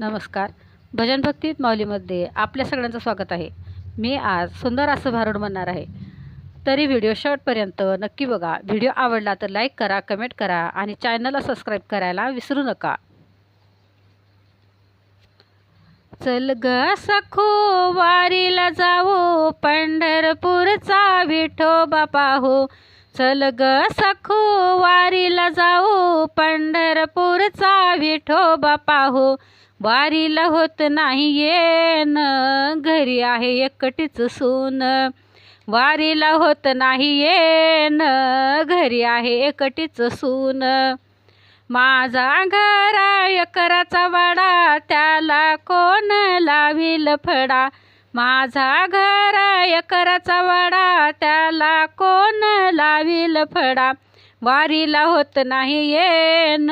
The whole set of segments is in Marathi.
नमस्कार. भजन भक्तीत माऊलीमध्ये आपल्या सगळ्यांचं स्वागत आहे. मी आज सुंदर असं भारूड म्हणणार आहे. तरी व्हिडिओ शॉर्टपर्यंत नक्की बघा. व्हिडिओ आवडला तर लाईक करा कमेंट करा आणि चॅनलला सबस्क्राईब करायला विसरू नका. चल ग सखो वारीला जाऊ पंढरपूरचा विठोबा पाहू. चल ग सखू वारीला जाऊ पंढरपूरचा विठोबा पाहू. वारीला होत नाही येन घरी आहे एकटीच सून. वारीला होत नाही येन घरी आहे एकटीच सून. माझा घरा एकराचा वाडा त्याला कोण लावील फडा? माझा घरा एकराचा वाडा त्याला कोण लावील फडा? वारीला होत नाही येन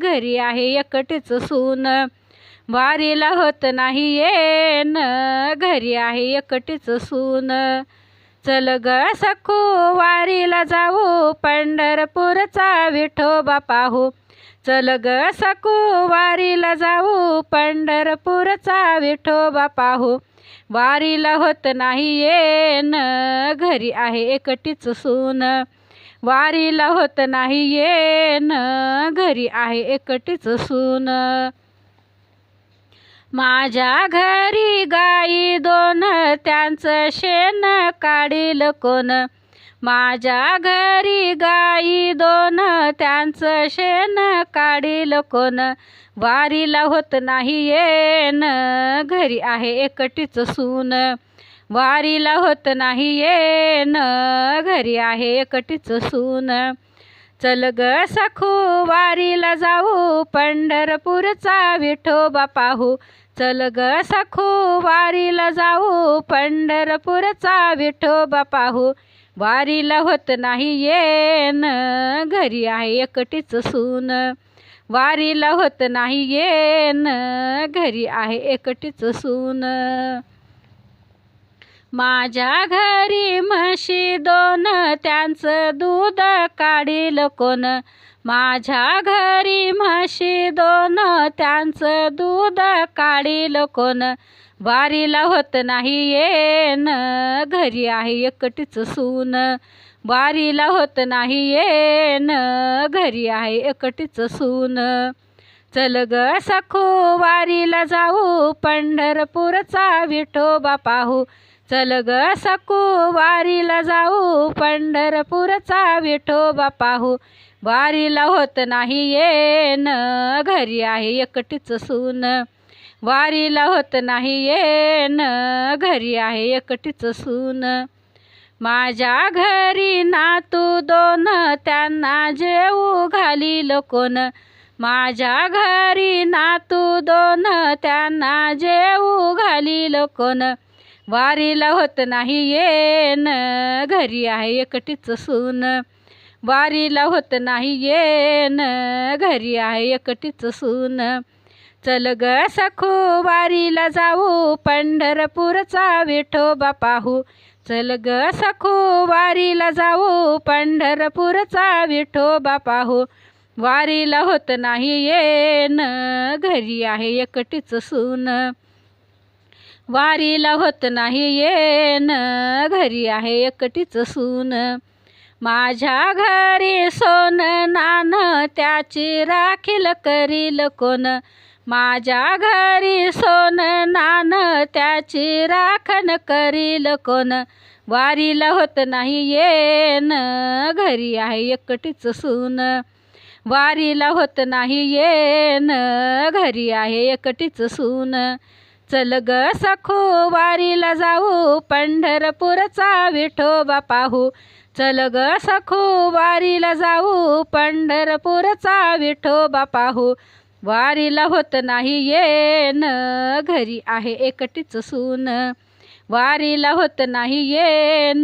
घरी आहे एकटीच सून. वारीला होत नाही येन घरी आहे एकटीच सून. चल ग सखू वारीला जाऊ पंढरपूरचा विठोबा पाहू. चल ग सखू वारीला जाऊ पंढरपूरचा विठोबा पाहू. वारीला होत नाही येन घरी आहे एकटीच सून. वारीला होत नाही येन घरी आहे एकटीच सून. माझ्या घरी गाई दोन त्यांचं शेण काढील कोण? माझ्या घरी गाई दोन त्यांचं शेण काढील कोण? वारीला होत नाही येन घरी आहे एकटीच सून. वारीला होत नाही येन घरी आहे एकटीच सून. चल ग सखू वारीला जाऊ पंढरपूरचा विठोबा पाहू. चल ग सखू वारीला जाऊ पंढरपूरचा विठोबा पाहू. वारीला होत नाही येन घरी आहे एकटीच सून. वारीला होत नाही येन घरी आहे एकटीच सून. माझ्या घरी म्हशी दोन त्यांचं दूध काढील कोण? माझ्या घरी म्हशी दोन त्यांचं दूध काढील कोण? बारीला होत नाही येन घरी आहे एकटीच सून. बारीला होत नाही येन घरी आहे एकटीच सून. चल ग सखू वारीला जाऊ पंढरपूरचा विठोबा पाहू. चल ग सकू वारीला जाऊ पंढरपूरचा विठोबा पाहू. वारीला होत नाही येन घरी आहे एकटीच सून. वारीला होत नाही येन घरी आहे एकटीच सून. माझ्या घरी नातू दोन त्यांना जेऊ घालील कोण? माझ्या घरी नातू दोन त्यांना जेऊ घालील कोण? वारीला होत नाही येन घरी आहे एकटीच सून. वारीला होत नाही येन घरी आहे एकटीच सून. चल ग सखू वारीला जाऊ. पंढरपूरचा विठोबा पाहू. चल ग सखू वारीला जाऊ. पंढरपूरचा विठोबा पाहू. वारीला होत नाही येन घरी आहे एकटीच सून. वारीला होत नाही येन घरी आहे एकटीच सून. माझ्या घरी सोन नान त्याची राखील करील कोण माझ्या घरी सोन नान त्याची राखण करील कोण वारीला होत नाही येन घरी आहे एकटीच सून. वारीला होत नाही येन घरी आहे एकटीच सून. चल ग सखू वारीला जाऊ पंढरपूरचा विठोबा पाहू. चल ग सखू वारीला जाऊ पंढरपूरचा विठोबा पाहू. वारीला होत नाही येन घरी आहे एकटीच सून. वारीला होत नाही येन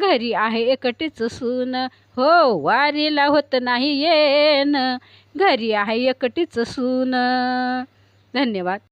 घरी आहे एकटीच सून. हो वारीला होत नाही येन घरी आहे एकटीच सून. धन्यवाद.